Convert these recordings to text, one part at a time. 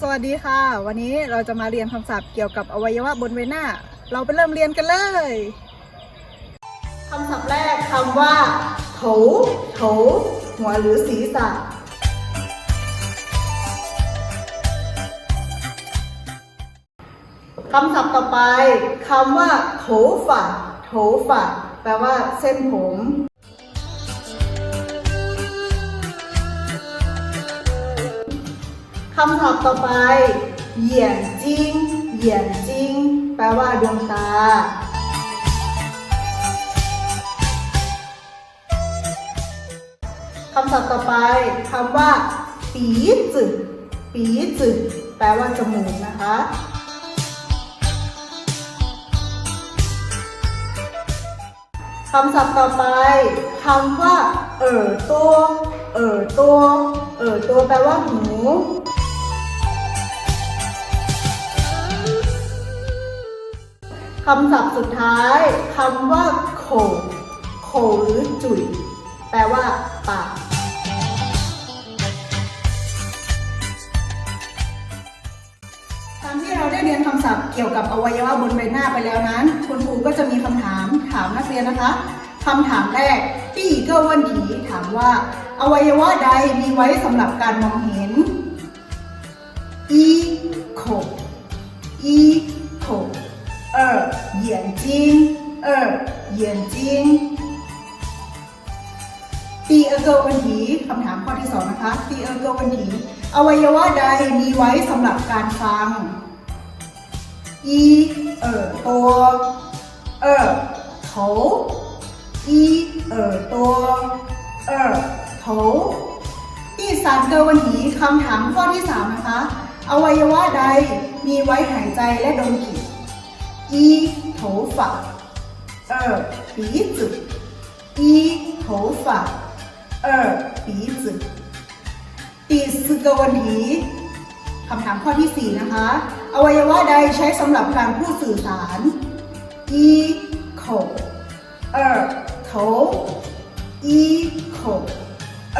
สวัสดีค่ะ วันนี้เราจะมาเรียนคำศัพท์เกี่ยวกับอวัยวะบนใบหน้า เราไปเริ่มเรียนกันเลยคำศัพท์แรกคำว่าโถโถหัวหรือศีรษะคำศัพท์ต่อไปคำว่าโถฝาโถฝาแปลว่าเส้นผมำศัพท์ต่อไปเหยียนจิงเหยียนจิงแปลว่าดวงตาคำศัพท์ต่อไปคำว่า ปีจึปีจึแปลว่าจมูกนะคะคำศัพท์ต่อไปคำว่า เอ่อตัว เอ่อตัว เอ่อตัวแปลว่าหู คำศัพท์สุดท้ายคำว่าโขโขหรือจุ๋ยแปลว่าปากตามที่เราได้เรียนคำศัพท์เกี่ยวกับอวัยวะบนใบหน้าไปแล้วนั้น คุณครูก็จะมีคำถามถามนักเรียนนะคะคำถามแรกที่อีเกิลวันถีถามว่า อวัยวะใดมีไว้สำหรับการมองเห็นอีโขอี 眼睛เออ眼睛第二个问题คำถามข้อที่สองนะคะ第二个问题อวัยวะใดมีไว้สำหรับการฟัง อีเอ่อตัวเอ่อโถอีเอ่อตัวเอ่อโถที่สามเกอวันถีคำถามข้อที่สามนะคะ อวัยวะใดมีไว้หายใจและดมกลิ่น อีโถฝาเอ่อปีจือีโถฝาเอ่อปีจื第四个问题คำถามข้อที่ 4 นะคะ อวัยวะใดใช้สำหรับการพูดสื่อสาร อี口二头อี口二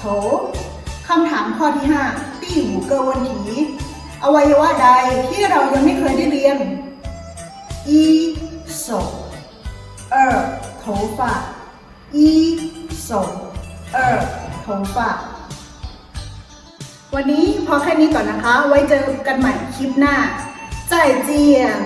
头คำถามข้อที่5第五个问题อวัยวะใดที่เรายังไม่เคยได้เรียน อี手二头发一手二头发วันนี้พอแค่นี้ก่อนนะคะ ไว้เจอกันใหม่คลิปหน้าใจายเจียง